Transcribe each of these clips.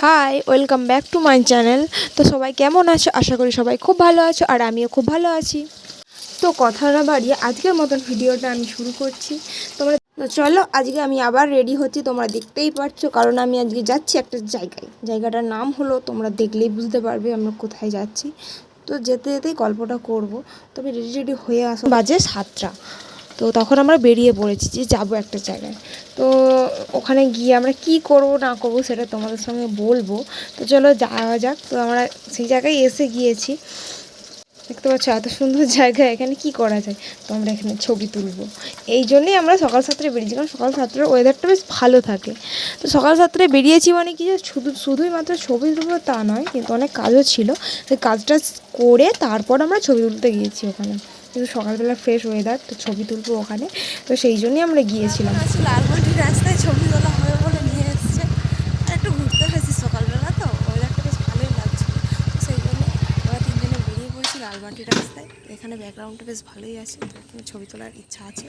Hi welcome back to my channel তো সবাই কেমন আছো? আশা করি সবাই খুব ভালো আছো আর আমিও খুব ভালো আছি। তো কথা না বাড়িয়ে আজকের মতন ভিডিওটা আমি শুরু করছি। তোমরা তো চলো, আজকে আমি আবার রেডি হচ্ছি, তোমরা দেখতেই পারছ, কারণ আমি আজকে যাচ্ছি একটা জায়গায়। জায়গাটার নাম হলো, তোমরা দেখলেই বুঝতে পারবে আমরা কোথায় যাচ্ছি। তো যেতে যেতেই গল্পটা করব। তবে রেডি রেডি হয়ে আসো। বাজে সাতটা। তো তখন আমরা বেরিয়ে পড়েছি যে যাব একটা জায়গায়। তো ওখানে গিয়ে আমরা কি করব, না করব সেটা তোমাদের সঙ্গে বলব। তো চলো যাওয়া যাক। তো আমরা সেই জায়গায় এসে গিয়েছি। দেখতে পাচ্ছ এত সুন্দর জায়গা, এখানে কি করা যায়? তো আমরা এখানে ছবি তুলবো। এই জন্যই আমরা সকাল সাতটায় বেরিয়েছি, কারণ সকাল সাতটার ওয়েদারটা বেশ ভালো থাকে। তো সকাল সাতটায় বেরিয়েছি মানে কি যে শুধু শুধুই মাত্র ছবি তুলবো তা নয়, কিন্তু অনেক কাজও ছিল। সেই কাজটা করে তারপর আমরা ছবি তুলতে গিয়েছি ওখানে। কিন্তু সকালবেলা ফ্রেশ ওয়েদার তো ছবি তুলবো ওখানে। তো সেই জন্যই আমরা গিয়েছিলাম। রাস্তায় ছবি তোলা হবে বলে নিয়ে এসছে আর একটু ঘুরতে এসেছি সকালবেলা তো ওয়েদারটা বেশ ভালোই লাগছিল তো সেই জন্য আমরা তিনজনে বেরিয়ে রাস্তায়। এখানে ব্যাকগ্রাউন্ডটা বেশ ভালোই আছে এখানে ছবি তোলার ইচ্ছা আছে।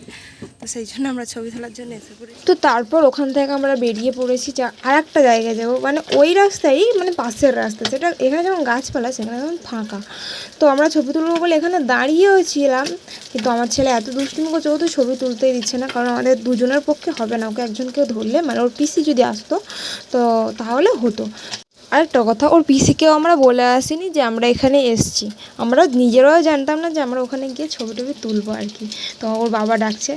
তো সেই জন্য আমরা ছবি তোলার জন্য এসে পড়েছি। তো তারপর ওখান থেকে আমরা বেরিয়ে পড়েছি আর একটা জায়গায় যাব। মানে ওই রাস্তায় মানে পাশের রাস্তা। সেটা এখানে যেমন গাছপালা, সেখানে যেমন ফাঁকা। তো আমরা ছবি তুলবো বলে এখানে দাঁড়িয়েও ছিলাম কিন্তু আমার ছেলে এত দুষ্টুমি করছে, ও তো ছবি তুলতেই দিচ্ছে না। কারণ আমাদের দুজনের পক্ষে হবে না। ওকে একজনকেও ধরলে মানে ওর পিসি যদি আসতো, তো তাহলে হতো। আরেকটা কথা ওর পিসিকেও আমরা বলে আসিনি যে আমরা এখানে এসছি। আমরা নিজেরাও জানতাম না যে আমরা ওখানে গিয়ে ছবি টবি তুলবো আর কি। তো ওর বাবা ডাকছে।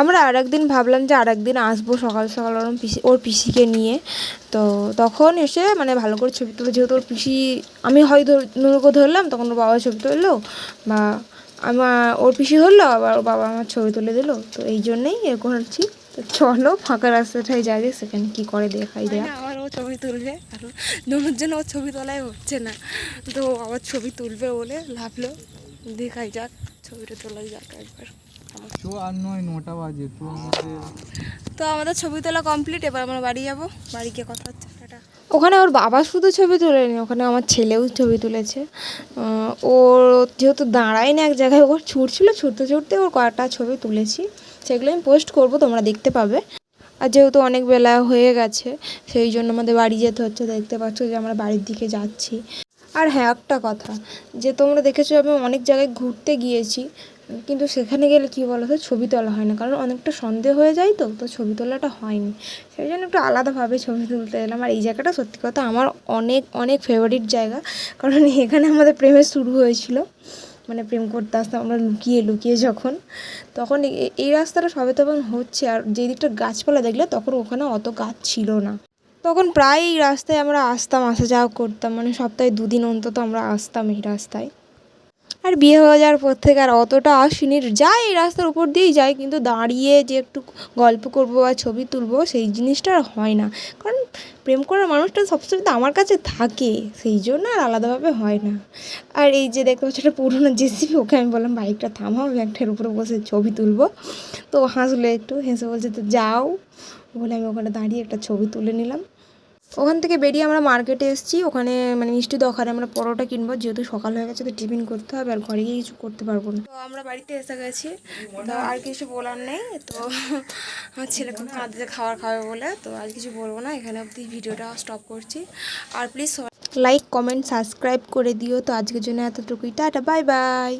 আমরা আর একদিন ভাবলাম যে আর একদিন আসব সকাল সকাল ওর পিসি ওর পিসিকে নিয়ে। তো তখন এসে মানে ভালো করে ছবি তুলে যেহেতু ওর পিসি আমি হয়তো নুরুকে ধরলাম তখন ওর বাবা ছবি তুললো বা আমার ওর পিসি ধরলো আবার ওর বাবা আমার ছবি তুলে দিলো। তো এই জন্যেই এরকম করছি। তো চলো ফাঁকা রাস্তাটায় যাবে সেখানে কী করে দেখাই ও ছবি তুলবে কারণ দোনোর জন্য ওর ছবি তোলাই হচ্ছে না। তো ও আবার ছবি তুলবে বলে ভাবলো। দেখাই যাক ছবিটা তোলাই যাক একবার। তো আর নয় নটা বাজে তো আমাদের তো আমাদের ছবি তোলা কমপ্লিট এবার আমরা বাড়ি যাব। বাড়ি গিয়ে কথা হচ্ছে ওখানে ওর বাবা শুধু ছবি তোলেনি ওখানে আমার ছেলেও ছবি তুলেছে। ওর যেহেতু দাঁড়ায় না এক জায়গায় ওর ছুটছিল ছুটতে ছুটতে ওর কয়েকটা ছবি তুলেছি। সেগুলো আমি পোস্ট করব তোমরা দেখতে পাবে। আর যেহেতু অনেক বেলা হয়ে গেছে, সেই জন্য আমাদের বাড়ি যেতে হচ্ছে। দেখতে পাচ্ছ যে আমরা বাড়ির দিকে যাচ্ছি। আর হ্যাঁ একটা কথা, যে তোমরা দেখেছ আমি অনেক জায়গায় ঘুরতে গিয়েছি, কিন্তু সেখানে গেলে কী বলো তো ছবি তোলা হয় না। কারণ অনেকটা সন্দেহ হয়ে যায় তো তো ছবি তোলাটা হয়নি। সেই জন্য একটু আলাদাভাবে ছবি তুলতে এলাম। আর এই জায়গাটা সত্যি কথা আমার অনেক অনেক ফেভারিট জায়গা। কারণ এখানে আমাদের প্রেমের শুরু হয়েছিল। মানে প্রেম করতে আসতাম, আমরা লুকিয়ে লুকিয়ে যখন, তখন এই রাস্তাটা সবে তখন হচ্ছে, আর যে দিকটা গাছপালা দেখলে তখন ওখানে অত গাছ ছিল না। তখন প্রায় এই রাস্তায় আমরা আসতাম, আসা যাওয়া করতাম মানে সপ্তাহে দুদিন অন্তত আমরা আসতাম এই রাস্তায়। আর বিয়ে হয়ে যাওয়ার পর থেকে আর অতটা আসিনি। যাই এই রাস্তার উপর দিয়েই যাই, কিন্তু দাঁড়িয়ে যে একটু গল্প করব বা ছবি তুলবো সেই জিনিসটা আর হয় না। কারণ প্রেম করার মানুষটা সবসময় তো আমার কাছে থাকে, সেই জন্য আর আলাদাভাবে হয় না। আর এই যে দেখতে পাচ্ছ একটা পুরোনো জেসিবি, ওকে আমি বললাম, বাইকটা থামাও একটার উপরে বসে ছবি তুলবো। তো হাসলো একটু, হেসে বলছে, তো যাও। বলে আমি ওখানে দাঁড়িয়ে একটা ছবি তুলে নিলাম। ওখান থেকে বেরিয়ে আমরা মার্কেটে এসেছি। ওখানে মানে মিষ্টি দোকানে আমরা পরোটা কিনবো। যেহেতু সকাল হয়ে গেছে তো টিফিন করতে হবে আর ঘরে গিয়ে কিছু করতে পারব না। তো আমরা বাড়িতে এসে গেছি। তো আর কিছু বলার নেই। তো আমার ছেলে খুব কাঁদতে খাবার খাবে বলে। তো আর কিছু বলব না। এখানে অবধি ভিডিওটা স্টপ করছি। আর প্লিজ লাইক কমেন্ট সাবস্ক্রাইব করে দিও। তো আজকের জন্য এতটুকুই। Tata bye bye